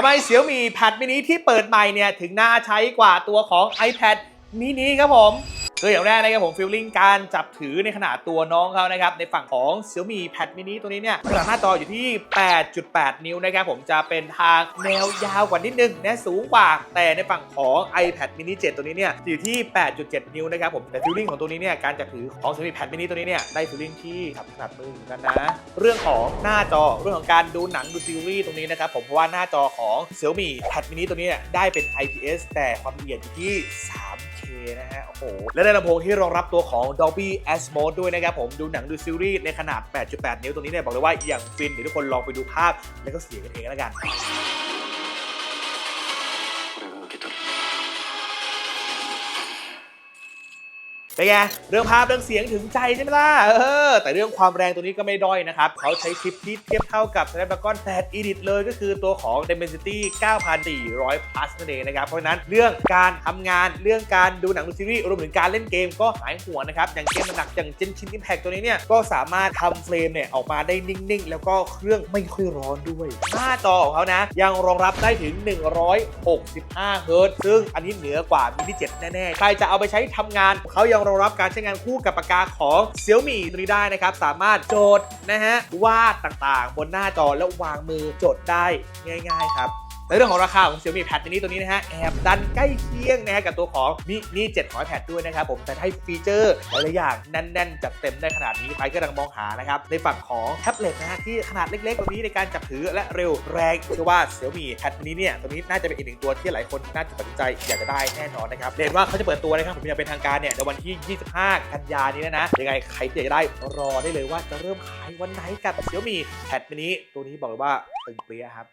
ทำไม Xiaomi Pad mini ที่เปิดใหม่เนี่ย ถึงน่าใช้กว่าตัวของ iPad mini ครับผม คืออย่างแรกนะครับผมฟีลลิ่งการจับถือในขนาดตัวน้องเขานะครับในฝั่งของ Xiaomi Pad mini ตัวนี้เนี่ยขนาดหน้าจออยู่ที่ 8.8 นิ้วนะครับผมจะเป็นทางแนวยาวกว่านิดนึงนะสูงกว่า แต่ในฝั่งของ iPad mini 7 ตัวนี้เนี่ยอยู่ที่ 8.7 นิ้วนะครับผมแต่ฟีลลิ่งของตัวนี้เนี่ยการจับถือของ Xiaomi Pad mini ตัวนี้เนี่ยได้ฟีลลิ่งที่สับถนัดมือเหมือนกันนะ เรื่องของหน้าจอเรื่องของการดูหนังดูซีรีส์ตรงนี้นะครับผมเพราะว่าหน้าจอของ Xiaomi Pad mini ตัวนี้เนี่ยได้เป็น IPS แต่ความละเอียดอยู่ที่ 3K นะฮะ โอ้โห และได้ลำโพงที่รองรับตัวของ Dolby Atmos ด้วยนะครับผม ดูหนังดูซีรีส์ในขนาด 8.8 นิ้วตรงนี้เนี่ยบอกเลยว่าอย่างฟินเดี๋ยวทุกคนลองไปดูภาพ แล้วก็เสียงกันเองแล้วกัน เป็นไงเรื่องภาพเรื่องเสียงถึงใจใช่ไหมล่ะเออแต่เรื่องความแรงตัวนี้ก็ไม่ด้อยนะครับเขาใช้ชิปที่เทียบเท่ากับ Snapdragon 8 Elite เลยก็คือตัวของ Dimensity 9400 plus นั่นเองนะครับเพราะฉะนั้นเรื่องการทำงานเรื่องการดูหนังดูซีรีส์รวมถึงการเล่นเกมก็หายห่วงนะครับอย่างเกมหนักอย่าง Genshin Impact ตัวนี้เนี่ยก็สามารถทำเฟรมเนี่ยออกมาได้นิ่งๆ แล้วก็เครื่องไม่ค่อยร้อนด้วยหน้าจอของเขานะยังรองรับได้ถึง 165 เฮิร์ตซ์ซึ่งอันนี้เหนือกว่ามินิ7แน่ๆใครจะเอาไปใช้ทำงานเขายังรองรับการใช้งานคู่กับปากกาของ Xiaomi ตัวนี้ได้นะครับ สามารถจดนะฮะวาดต่างๆ บนหน้าจอแล้ววางมือจดได้ง่าย ๆ ครับ ในเรื่องของราคาของ Xiaomi Pad mini ตัวนี้นะฮะแอบดันใกล้เคียงนะฮะกับตัวของมินิ7ของ iPad ด้วยนะครับผมแต่ให้ฟีเจอร์หลายๆอย่างแน่น ๆ จัดเต็มได้ขนาดนี้ใครก็กำลังมองหานะครับในฝั่งของแท็บเล็ตนะฮะที่ขนาดเล็กๆแบบนี้ในการจับถือและเร็วแรงเชื่อว่า Xiaomi Pad mini เนี่ยตัวนี้น่าจะเป็นอีกหนึ่งตัวที่หลายคนน่าจะตัดสินใจอยากจะได้แน่นอนนะครับเรียนว่าเขาจะเปิดตัวนะครับผมยังเป็นทางการเนี่ยในวันที่ 25 กันยานี้นะนะยังไงใครที่อยากจะได้รอได้เลยว่าจะเริ่มขายวันไหนกับ Xiaomi Pad mini ตัวนี้บอกเลยว่าตึงเปรี้ยครับ